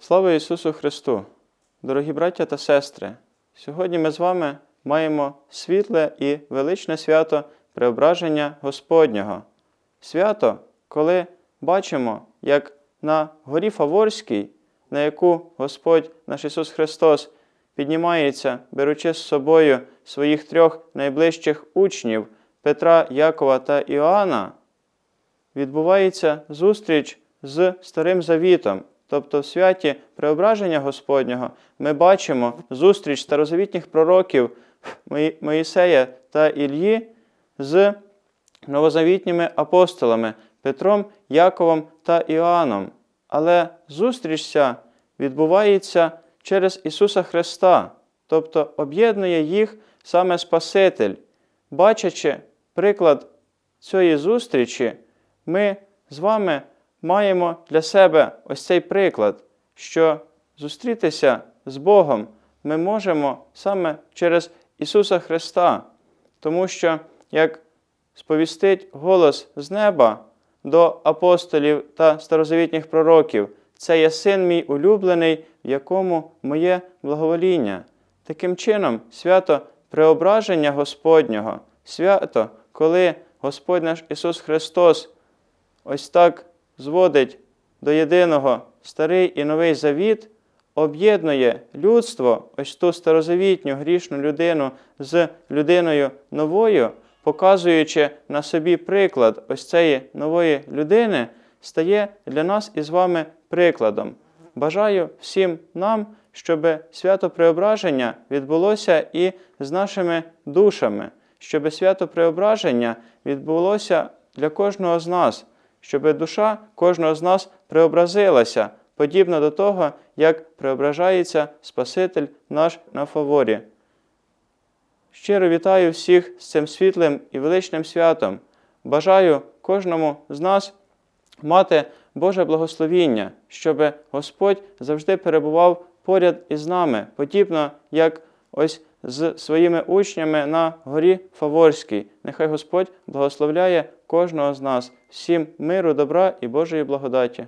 Слава Ісусу Христу! Дорогі браття та сестри! Сьогодні ми з вами маємо світле і величне свято Преображення Господнього. Свято, коли бачимо, як на горі Фаворській, на яку Господь наш Ісус Христос піднімається, беручи з собою своїх трьох найближчих учнів Петра, Якова та Іоанна, відбувається зустріч з Старим Завітом. Тобто в святі Преображення Господнього ми бачимо зустріч старозавітніх пророків Моїсея та Ільї з новозавітніми апостолами Петром, Яковом та Іоанном. Але зустріч відбувається через Ісуса Христа, тобто об'єднує їх саме Спаситель. Бачачи приклад цієї зустрічі, ми з вами маємо для себе ось цей приклад, що зустрітися з Богом ми можемо саме через Ісуса Христа, тому що, як сповістить голос з неба до апостолів та старозавітніх пророків, це є син мій улюблений, в якому моє благовоління. Таким чином, свято преображення Господнього, свято, коли Господь наш Ісус Христос ось так зводить до єдиного старий і новий завіт, об'єднує людство, ось ту старозавітню грішну людину з людиною новою, показуючи на собі приклад ось цієї нової людини, стає для нас із вами прикладом. Бажаю всім нам, щоб свято Преображення відбулося і з нашими душами, щоб свято Преображення відбулося для кожного з нас, щоб душа кожного з нас преобразилася, подібно до того, як преображається Спаситель наш на фаворі. Щиро вітаю всіх з цим світлим і величним святом. Бажаю кожному з нас мати Боже благословіння, щоб Господь завжди перебував поряд із нами, подібно як ось з своїми учнями на горі Фаворській. Нехай Господь благословляє кожного з нас, всім миру, добра і Божої благодаті.